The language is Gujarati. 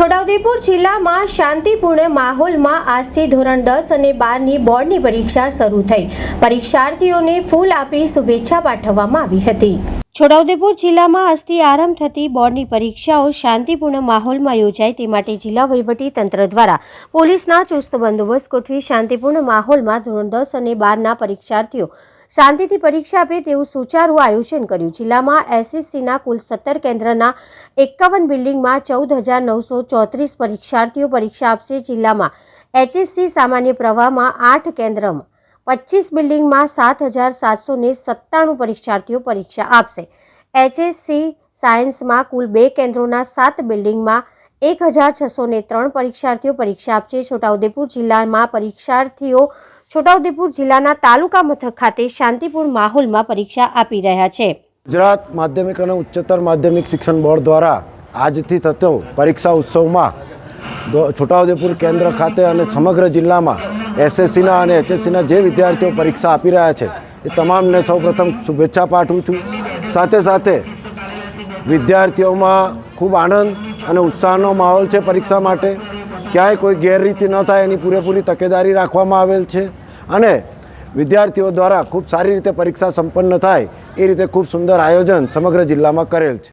છોટાઉદેપુર જિલ્લામાં શાંતિપૂર્ણ માહોલમાં આજથી ધોરણ દસ અને બારની બોર્ડની પરીક્ષા શરૂ થઈ. પરીક્ષાર્થીઓને ફૂલ આપી શુભેચ્છા પાઠવવામાં આવી હતી. છોટાઉદેપુર જિલ્લામાં આજથી આરંભ થતી બોર્ડની પરીક્ષાઓ શાંતિપૂર્ણ માહોલમાં યોજાય તે માટે જિલ્લા તંત્ર દ્વારા પોલીસના ચુસ્ત બંદોબસ્ત ગોઠવી શાંતિપૂર્ણ માહોલમાં ધોરણ દસ અને બારના પરીક્ષાર્થીઓ શાંતિથી પરીક્ષા આપે તેવું સુચારું આયોજન કર્યું. જિલ્લામાં એસએસસીના કુલ સત્તર કેન્દ્રના એકાવન બિલ્ડિંગમાં ચૌદ હજાર નવસો ચોત્રીસ પરીક્ષાર્થીઓ પરીક્ષા આપશે. જિલ્લામાં એચએસસી સામાન્ય પ્રવાહમાં આઠ કેન્દ્રમાં પચીસ બિલ્ડિંગમાં સાત હજાર સાતસો ને સત્તાણું પરીક્ષાર્થીઓ પરીક્ષા આપશે. એચએસસી સાયન્સમાં કુલ બે કેન્દ્રોના સાત બિલ્ડિંગમાં એક હજાર છસો ને ત્રણ પરીક્ષાર્થીઓ પરીક્ષા આપશે. છોટાઉદેપુર જિલ્લામાં પરીક્ષાર્થીઓ છોટાઉદેપુર જિલ્લાના તાલુકા મથક ખાતે શાંતિપૂર્ણ માહોલમાં પરીક્ષા આપી રહ્યા છે. ગુજરાત માધ્યમિક અને ઉચ્ચતર માધ્યમિક શિક્ષણ બોર્ડ દ્વારા આજથી થતો પરીક્ષા ઉત્સવમાં છોટાઉદેપુર કેન્દ્ર ખાતે અને સમગ્ર જિલ્લામાં એસએસસીના અને એચએસસીના જે વિદ્યાર્થીઓ પરીક્ષા આપી રહ્યા છે, એ તમામને સૌપ્રથમ શુભેચ્છા પાઠવું છું. સાથે સાથે વિદ્યાર્થીઓમાં ખૂબ આનંદ અને ઉત્સાહનો માહોલ છે પરીક્ષા માટે. ક્યાંય કોઈ ગેરરીતિ ન થાય, એની પૂરેપૂરી તકેદારી રાખવામાં આવેલ છે. અને વિદ્યાર્થીઓ દ્વારા ખૂબ સારી રીતે પરીક્ષા સંપન્ન થાય, એ રીતે ખૂબ સુંદર આયોજન સમગ્ર જિલ્લામાં કરેલ છે.